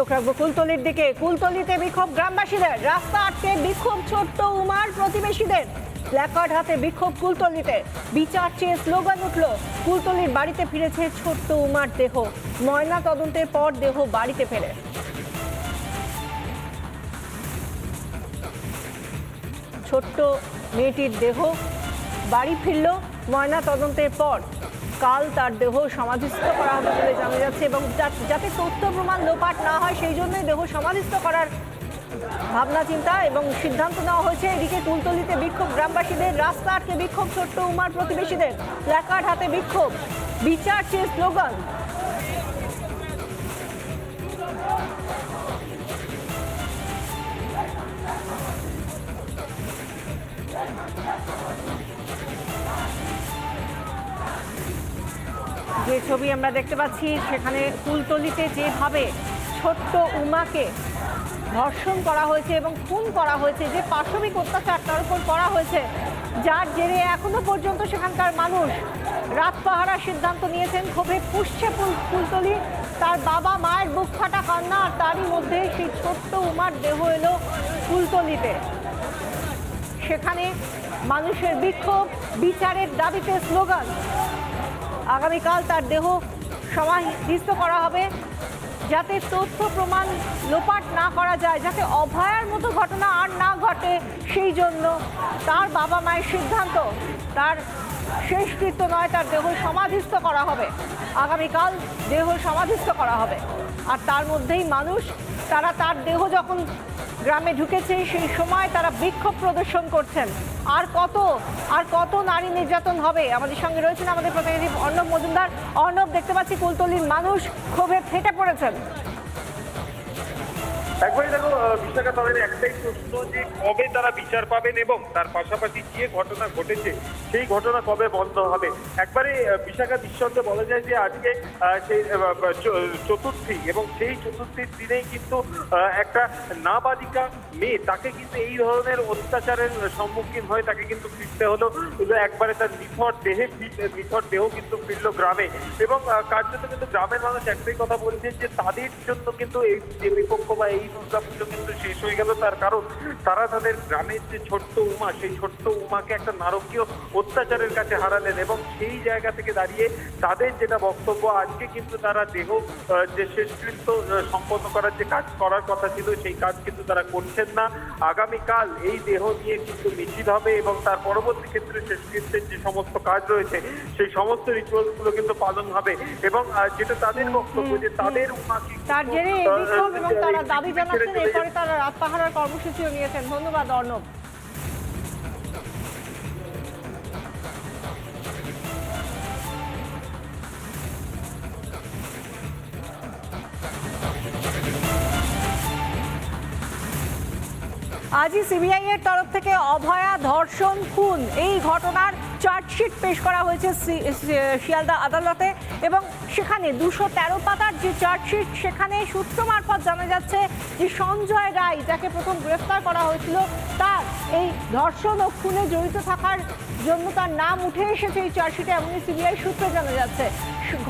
চোখ রাখব কুলতলির দিকে। কুলতলিতে বিক্ষোভ গ্রামবাসীদের। রাস্তা আটকে বিক্ষোভ ছোট্ট উমার প্রতিবেশীদের। প্ল্যাকার্ড হাতে বিক্ষোভ কুলতলিতে। বিচার চেয়ে স্লোগান উঠল, কুলতলির বাড়িতে ফিরেছে ছোট্ট উমার দেহ। ময়না তদন্তের পর দেহ বাড়িতে ফেরে ছোট্ট মেয়েটির দেহ বাড়ি ফিরল ময়না তদন্তের পর। কাল তার দেহ সমাধিস্থ করা হবে বলে জানা যাচ্ছে এবং যাতে তথ্য প্রমাণ লোপাট না হয়, সেই জন্যই দেহ সমাধিস্থ করার ভাবনা, চিন্তা এবং সিদ্ধান্ত নেওয়া হয়েছে। এদিকে কুলতলিতে বিক্ষোভ, গ্রামবাসীদের রাস্তা আটকে বিক্ষোভ, ছোট্ট উমার প্রতিবেশীদের প্ল্যাকার্ড হাতে বিক্ষোভ, বিচার চেয়ে স্লোগান। যে ছবি আমরা দেখতে পাচ্ছি, সেখানে কুলতলিতে যেভাবে ছোট্ট উমাকে ধর্ষণ করা হয়েছে এবং খুন করা হয়েছে, যে পাশবিক অত্যাচার তার উপর করা হয়েছে, যার জেরে এখনও পর্যন্ত সেখানকার মানুষ রাত পাহারার সিদ্ধান্ত নিয়েছেন, ক্ষোভে পুষছে কুলতলি তার বাবা মায়ের বুক ফাটা কান্না, আর তারই মধ্যে সেই ছোট্ট উমার দেহ এলো কুলতলিতে সেখানে মানুষের বিক্ষোভ, বিচারের দাবিতে স্লোগান। আগামীকাল তার দেহ সমাধিস্থ করা হবে, যাতে তথ্য প্রমাণ লোপাট না করা যায়, যাতে অভয়ার মতো ঘটনা আর না ঘটে, সেই জন্য তার বাবা মায়ের সিদ্ধান্ত, তার শেষকৃত্য নয়, তার দেহ সমাধিস্থ করা হবে। আগামীকাল দেহ সমাধিস্থ করা হবে। আর তার মধ্যেই মানুষ, তারা তার দেহ যখন গ্রামে ঢুকেছে, সেই সময় তারা বিক্ষোভ প্রদর্শন করছেন। আর কত আর কত নারী নির্যাতন হবে? আমাদের সঙ্গে রয়েছেন আমাদের প্রতিনিধি অর্ণব মজুমদার। অর্ণব, দেখতে পাচ্ছি কুলতলির মানুষ ক্ষোভে ফেটে পড়েছেন। একবারই দেখো বিশাখা তাদের একটাই প্রশ্ন যে কবে তারা বিচার পাবেন এবং তার পাশাপাশি যে ঘটনা ঘটেছে, সেই ঘটনা কবে বন্ধ হবে? একবারে বিশাখা নিঃসন্দেহে বলা যায় যে আজকে সেই চতুর্থী এবং সেই চতুর্থীর দিনেই কিন্তু একটা নাবালিকা মেয়ে তাকে কিন্তু এই ধরনের অত্যাচারের সম্মুখীন হয়ে তাকে কিন্তু ফিরতে হলো। একবারে তার নিথর দেহে নিথর দেহ কিন্তু ফিরল গ্রামে। এবং কার্যত কিন্তু গ্রামের মানুষ একটাই কথা বলছেন যে তাদের জন্য কিন্তু এই দেবীপক্ষ বা এই দুর্গাপুজো কিন্তু শেষ হয়ে গেল। তার কারণ তারা তাদের গ্রামের যে ছোট্ট উমা সেই ছোট্ট উমাকে একটা নারকীয় অত্যাচারের কাছে হারালেন এবং সেই জায়গা থেকে দাঁড়িয়ে তাদের যেটা বক্তব্য আজকে কিন্তু তারা দেহ যে শেষকৃত্য সম্পন্ন করার যে কাজ করার কথা ছিল সেই কাজ কিন্তু তারা করছেন না। আগামীকাল এই দেহ নিয়ে কিন্তু মিছিল হবে এবং তার পরবর্তী ক্ষেত্রে শেষকৃত্যের যে সমস্ত কাজ রয়েছে সেই সমস্ত রিচুয়ালসগুলো কিন্তু পালন হবে এবং যেটা তাদের বক্তব্য যে তাদের উমাকে তার জেরে এই এবং তারা দাবি জানাচ্ছেন এরপরে তারা রাত পাহারার কর্মসূচিও নিয়েছেন। ধন্যবাদ অর্ণব। আজই সিবিআই এর তরফ থেকে অভয়া ধর্ষণ খুন। এই ঘটনার চার্জশিট পেশ করা হয়েছে শিয়ালদা আদালতে এবং সেখানে দুশো তেরো পাতার যে চার্জশিট, সেখানে সূত্র মারফত জানা যাচ্ছে যে সঞ্জয় রায়, যাকে প্রথম গ্রেফতার করা হয়েছিল, তার এই ধর্ষণ ও খুনে জড়িত থাকার জন্য তার নাম উঠে এসেছে এই চার্জশিটে এমনই সিবিআই সূত্রে জানা যাচ্ছে।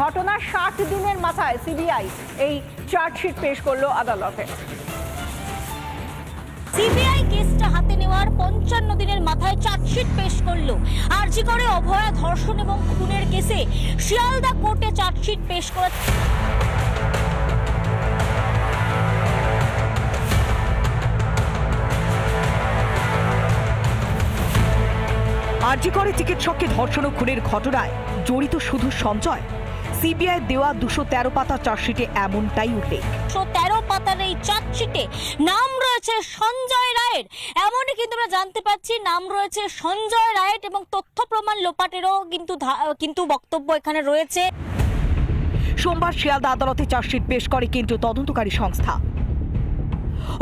ঘটনার ষাট দিনের মাথায় সিবিআই এই চার্জশিট পেশ করল আদালতে। সিবিআই কেসটা হাতে নেওয়ার পঞ্চান্ন দিনের মাথায় চার্জশিট পেশ করল। আরজি করে অভয়া ধর্ষণ এবং খুনের কেসে শিয়ালদা কোর্টে চার্জশিট পেশ করে আরজি করে চিকিৎসককে ধর্ষণ ও খুনের ঘটনায় জড়িত শুধু সঞ্জয় সিবিআই দেওয়া দুশো তেরো পাতা চার্জশিটে এমনটাই উল্লেখ। একশো তেরো পাতার এই চার্জশিটে নাম রয়েছে সঞ্জয় রায়ের। এমনই কিন্তু আমরা জানতে পাচ্ছি নাম রয়েছে সঞ্জয় রায়ের এবং তথ্য প্রমাণ লোপাটেরও কিন্তু কিন্তু বক্তব্য এখানে রয়েছে। সোমবার শিয়ালদা আদালতে চার্জশিট পেশ করে কিন্তু তদন্তকারী সংস্থা।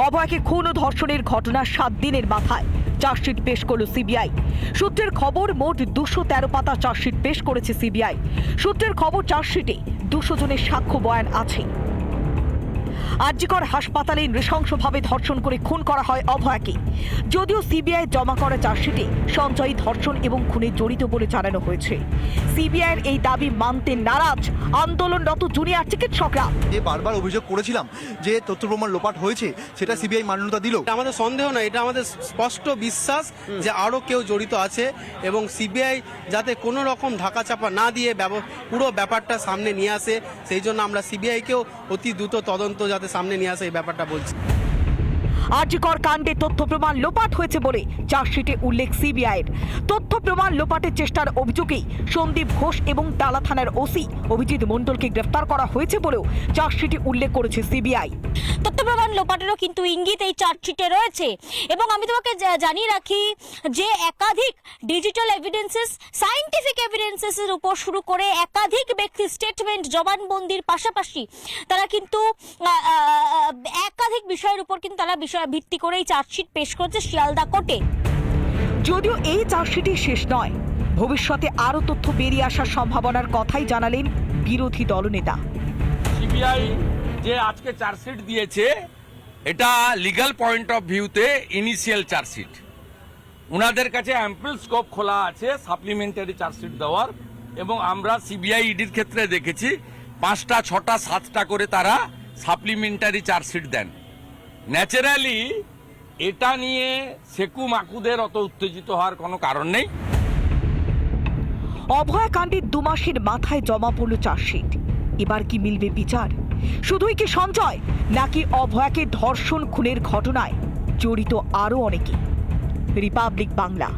অভয়কে খুন ও ধর্ষণের ঘটনা সাত দিনের মাথায়। চার্জশিট পেশ করল সিবিআই। সূত্রের খবর, মোট দুশো তেরো পাতা চার্জশিট পেশ করেছে সিবিআই। সূত্রের খবর, চার্জশিটে দুশো জনের সাক্ষ্য বয়ান আছে। আরজিকর হাসপাতালে নৃশংসভাবে ধর্ষণ করে খুন করা হয় অভয়াকে। যদিও সিবিআই জমা করা চার্জশিটে সঞ্জয় ধর্ষণ এবং খুনে জড়িত বলে জানানো হয়েছে। সিবিআইয়ের এই দাবি মানতে নারাজ আন্দোলনরত জুনিয়র চিকিৎসকরা। যে বারবার অভিযোগ করেছিলাম যে তথ্য প্রমাণ লোপাট হয়েছে সেটা সিবিআই মান্যতা দিল। এটা আমাদের সন্দেহ নয় এটা আমাদের স্পষ্ট বিশ্বাস যে আরও কেউ জড়িত আছে এবং সিবিআই যাতে কোনো রকম ঢাকা চাপা না দিয়ে পুরো ব্যাপারটা সামনে নিয়ে আসে সেই জন্য আমরা সিবিআইকেও অতি দ্রুত তদন্ত যাতে সামনে নিয়ে আসে এই ব্যাপারটা বলছি আরজিকর কাণ্ডে তথ্য প্রমাণ লোপাট হয়েছে বলে চার্জশিটে উল্লেখ সিবিআইয়ের। তথ্য প্রমাণ লোপাটের চেষ্টার অভিযোগেই সন্দীপ ঘোষ এবং ডালা থানার ওসি অভিজিৎ মণ্ডলকে গ্রেফতার করা হয়েছে বলেও চার্জশিটে উল্লেখ করেছে সিবিআই। তথ্য প্রমাণ লোপাটেরও কিন্তু ইঙ্গিত এই চার্জশিটে রয়েছে এবং আমি তোমাকে জানিয়ে রাখি যে একাধিক ডিজিটাল এভিডেন্সেস সাইন্টিফিক এভিডেন্সেসের উপর শুরু করে একাধিক ব্যক্তির স্টেটমেন্ট জবানবন্দির পাশাপাশি তারা কিন্তু একাধিক বিষয়ের উপর কিন্তু তারা বিষয় ভিত্তি করেই চার্জশিট পেশ করেছে শিয়ালদা কোর্টে। যদিও এই চার্জশিটই শেষ নয় ভবিষ্যতে আরও তথ্য বেরিয়ে আসার সম্ভাবনার কথাই জানালেন বিরোধী দলনেতা। সিবিআই যে আজকে চার্জশিট দিয়েছে এটা লিগ্যাল পয়েন্ট অফ ভিউতে ইনিশিয়াল চার্জশিট। ওনাদের কাছে অ্যাম্পল স্কোপ খোলা আছে সাপ্লিমেন্টারি চার্জশিট দেওয়ার এবং আমরা সিবিআই ইডির ক্ষেত্রে দেখেছি পাঁচটা ছটা সাতটা করে তারা সাপ্লিমেন্টারি চার্জশিট দেন। ন্যাচারালি এটা নিয়ে সেকু মাকুদের অত উত্তেজিত হওয়ার কোনো কারণ নেই। অভয়কাণ্ডের দু মাসের মাথায় জমা পড়ল চার্জশিট। এবার কি মিলবে বিচার? শুধুই কি সঞ্চয় নাকি অভয়াকে ধর্ষণ খুনের ঘটনায় জড়িত আরও অনেকে? রিপাবলিক বাংলা।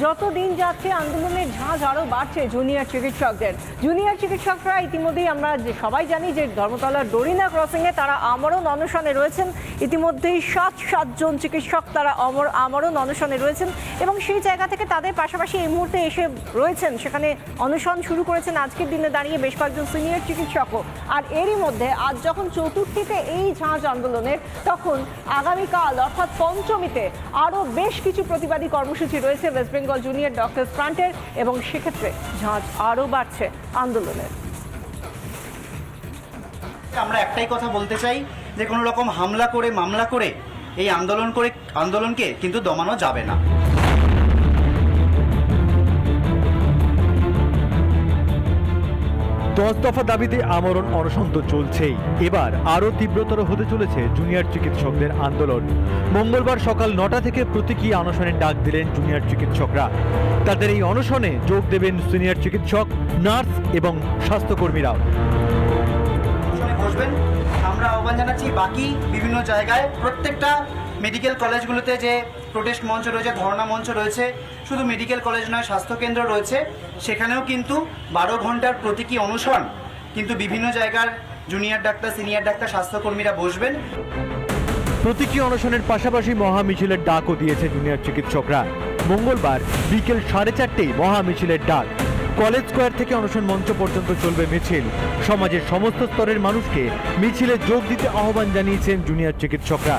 যত দিন যাচ্ছে, আন্দোলনের ঝাঁজ আরও বাড়ছে জুনিয়র চিকিৎসকদের। জুনিয়র চিকিৎসকরা ইতিমধ্যেই আমরা যে সবাই জানি যে ধর্মতলার ডোরিনা ক্রসিংয়ে তারা আমরণ অনশনে রয়েছেন। ইতিমধ্যেই সাত সাতজন চিকিৎসক তারা অমর আমরণ অনশনে রয়েছেন এবং সেই জায়গা থেকে তাদের পাশাপাশি এই মুহূর্তে এসে রয়েছেন। সেখানে অনশন শুরু করেছেন আজকের দিনে দাঁড়িয়ে বেশ কয়েকজন সিনিয়র চিকিৎসকও। আর এরই মধ্যে আজ যখন চতুর্থীতে এই ঝাঁজ আন্দোলনের, তখন আগামীকাল অর্থাৎ পঞ্চমীতে আরও বেশ কিছু প্রতিবাদী কর্মসূচি রয়েছে ওয়েস্ট বেঙ্গল জুনিয়র ডক্টর ফ্রান্টের এবং সেক্ষেত্রে ঝাঁজ আরও বাড়ছে আন্দোলনের। আমরা একটাই কথা বলতে চাই যে কোনো রকম হামলা করে, মামলা করে এই আন্দোলন করে, আন্দোলনকে কিন্তু দমানো যাবে না। দশ দফা দাবিতে আমরণ অনশন তো চলছেই। এবার আরও তীব্রতর হতে চলেছে জুনিয়র চিকিৎসকদের আন্দোলন। মঙ্গলবার সকাল নটা থেকে প্রতীকী অনশনের ডাক দিলেন জুনিয়র চিকিৎসকরা। তাদের এই অনশনে যোগ দেবেন সিনিয়র চিকিৎসক, নার্স এবং স্বাস্থ্যকর্মীরাও। আমরা আহ্বান জানাচ্ছি বাকি বিভিন্ন জায়গায় প্রত্যেকটা মেডিকেল কলেজগুলোতে যে প্রোটেস্ট মঞ্চ রয়েছে, ধর্ণা মঞ্চ রয়েছে, শুধু মেডিকেল কলেজ নয়, স্বাস্থ্যকেন্দ্র রয়েছে। সেখানেও কিন্তু বারো ঘণ্টার প্রতীকী অনুসরণ। কিন্তু বিভিন্ন জায়গার জুনিয়র ডাক্তার সিনিয়র ডাক্তার, স্বাস্থ্যকর্মীরা বসবেন। প্রতীকী অনশনের পাশাপাশি মহা মিছিলের ডাকও দিয়েছে জুনিয়র চিকিৎসকরা। মঙ্গলবার বিকেল সাড়ে চারটেই মহা মিছিলের ডাক। কলেজ স্কোয়ার থেকে অনশন মঞ্চ পর্যন্ত চলবে মিছিল। সমাজের সমস্ত স্তরের মানুষকে মিছিলে যোগ দিতে আহ্বান জানিয়েছেন জুনিয়র চিকিৎসকরা।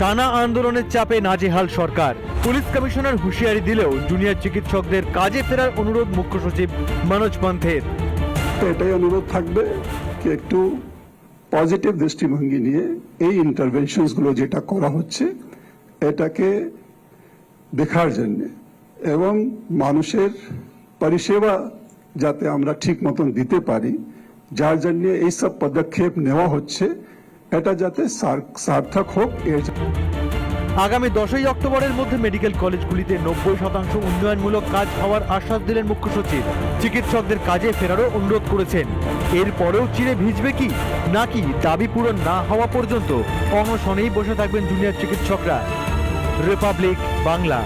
টানা আন্দোলনের চাপে নাজেহাল সরকার। পুলিশ কমিশনার হুঁশিয়ারি দিলেও জুনিয়র চিকিৎসকদের কাজে ফেরার অনুরোধ মুখ্য সচিব মনোজ পন্থের। এটাই অনুরোধ থাকবে একটু পজিটিভ দৃষ্টিভঙ্গি নিয়ে এই ইন্টারভেনশনসগুলো যেটা করা হচ্ছে, এটাকে দেখার জন্য এবং মানুষের পরিষেবা যাতে আমরা ঠিক মতন দিতে পারি, যার জন্য এইসব পদক্ষেপ নেওয়া হচ্ছে। এটা যাতে সার- সার্থক হোক আগামী দশই অক্টোবরের মধ্যে মেডিকেল কলেজগুলিতে নব্বই শতাংশ উন্নয়নমূলক কাজ হওয়ার আশ্বাস দিলেন মুখ্য সচিব। চিকিৎসকদের কাজে ফেরারও অনুরোধ করেছেন। এরপরেও চিরে ভিজবে কি? নাকি দাবি পূরণ না হওয়া পর্যন্ত অনশনেই বসে থাকবেন জুনিয়র চিকিৎসকরা। রিপাবলিক বাংলা।